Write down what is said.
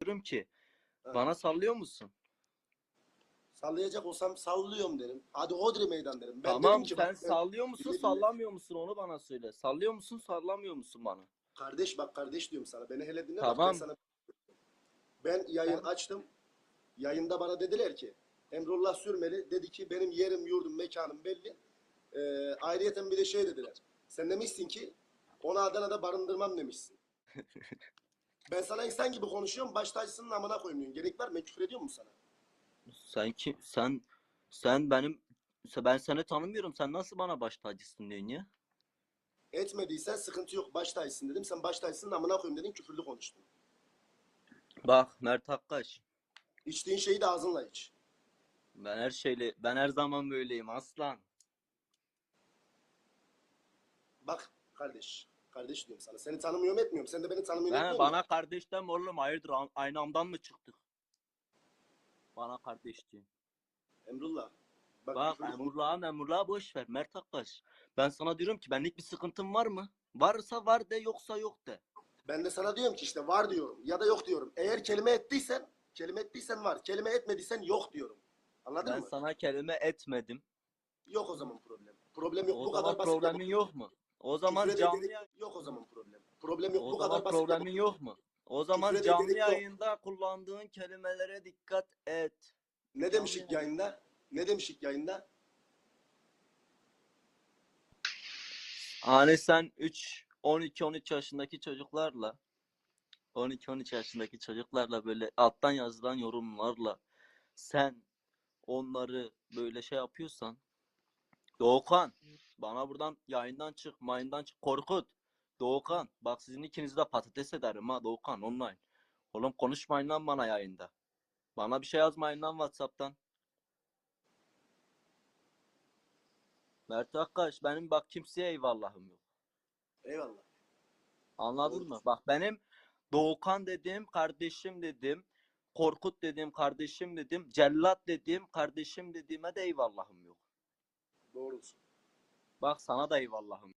diyorum ki Ha. bana sallıyor musun? Sallayacak olsam sallıyorum derim. Hadi Hodri meydan derim. Ben tamam dedim ki sen bak, sallıyor musun dinle. sallamıyor musun onu bana söyle. Sallıyor musun sallamıyor musun bana? kardeş bak kardeş diyorum sana. Beni hele dinle bak Tamam. ben sana. Ben yayın Tamam. açtım. Yayında bana dediler ki Emrullah Sürmeli dedi ki benim yerim yurdum mekanım belli. Ee, ayrıyeten bir de şey dediler. Sen demişsin ki onu Adana'da barındırmam demişsin. ben sana insan gibi konuşuyorum. Baş tacısının amına koyayım diyorsun. Gerek var mı? Ben küfür ediyor musun sana? Sen ki sen sen benim ben seni tanımıyorum. Sen nasıl bana baş tacısın diyorsun ya? Etmediysen sıkıntı yok. Baş tacısın dedim. Sen baş tacısının amına koyayım dedin. Küfürlü konuştun. Bak Mert Akkaş. İçtiğin şeyi de ağzınla iç. Ben her şeyle ben her zaman böyleyim aslan. Bak kardeş. Kardeş diyorum sana. Seni tanımıyorum etmiyorum. Sen de beni tanımıyorsun etmiyor bana kardeş deme oğlum hayırdır a- aynı amdan mı çıktık? Bana kardeş diyor. Emrullah. Bak, Bak Emrullah'a Memrullah'a boş ver Mert Akkaş. Ben sana diyorum ki benlik bir sıkıntın var mı? Varsa var de yoksa yok de. Ben de sana diyorum ki işte var diyorum ya da yok diyorum. Eğer kelime ettiysen, kelime ettiysen var. Kelime etmediysen yok diyorum. Anladın Ben mı? sana kelime etmedim. Yok o zaman problem. Problem yok O bu zaman kadar basit. problemin yok mu? O zaman Küfre canlı yayın- yok o zaman problem. Problem yok o bu zaman kadar basit. problemin yok mu? O zaman Küfre canlı gerek yok. yayında kullandığın kelimelere dikkat et. Ne demişik Canlı yayında? Ne demişik yayında? Hani sen 3 12 13 yaşındaki çocuklarla 12 13 yaşındaki çocuklarla böyle alttan yazılan yorumlarla sen onları böyle şey yapıyorsan Doğukan bana buradan yayından çık, mayından çık. Korkut. Doğukan bak sizin ikinizi de patates ederim ha Doğukan online. Oğlum konuşmayın lan bana yayında. Bana bir şey yazmayın lan Whatsapp'tan. Mert Akkaş benim bak kimseye eyvallahım yok. Eyvallah. Anladın Doğru. mı? Bak benim Doğukan dedim, kardeşim dedim. Korkut dedim, kardeşim dedim. Cellat dedim, kardeşim dediğime de eyvallahım yok. Doğrudur. Bak sana da eyvallahım.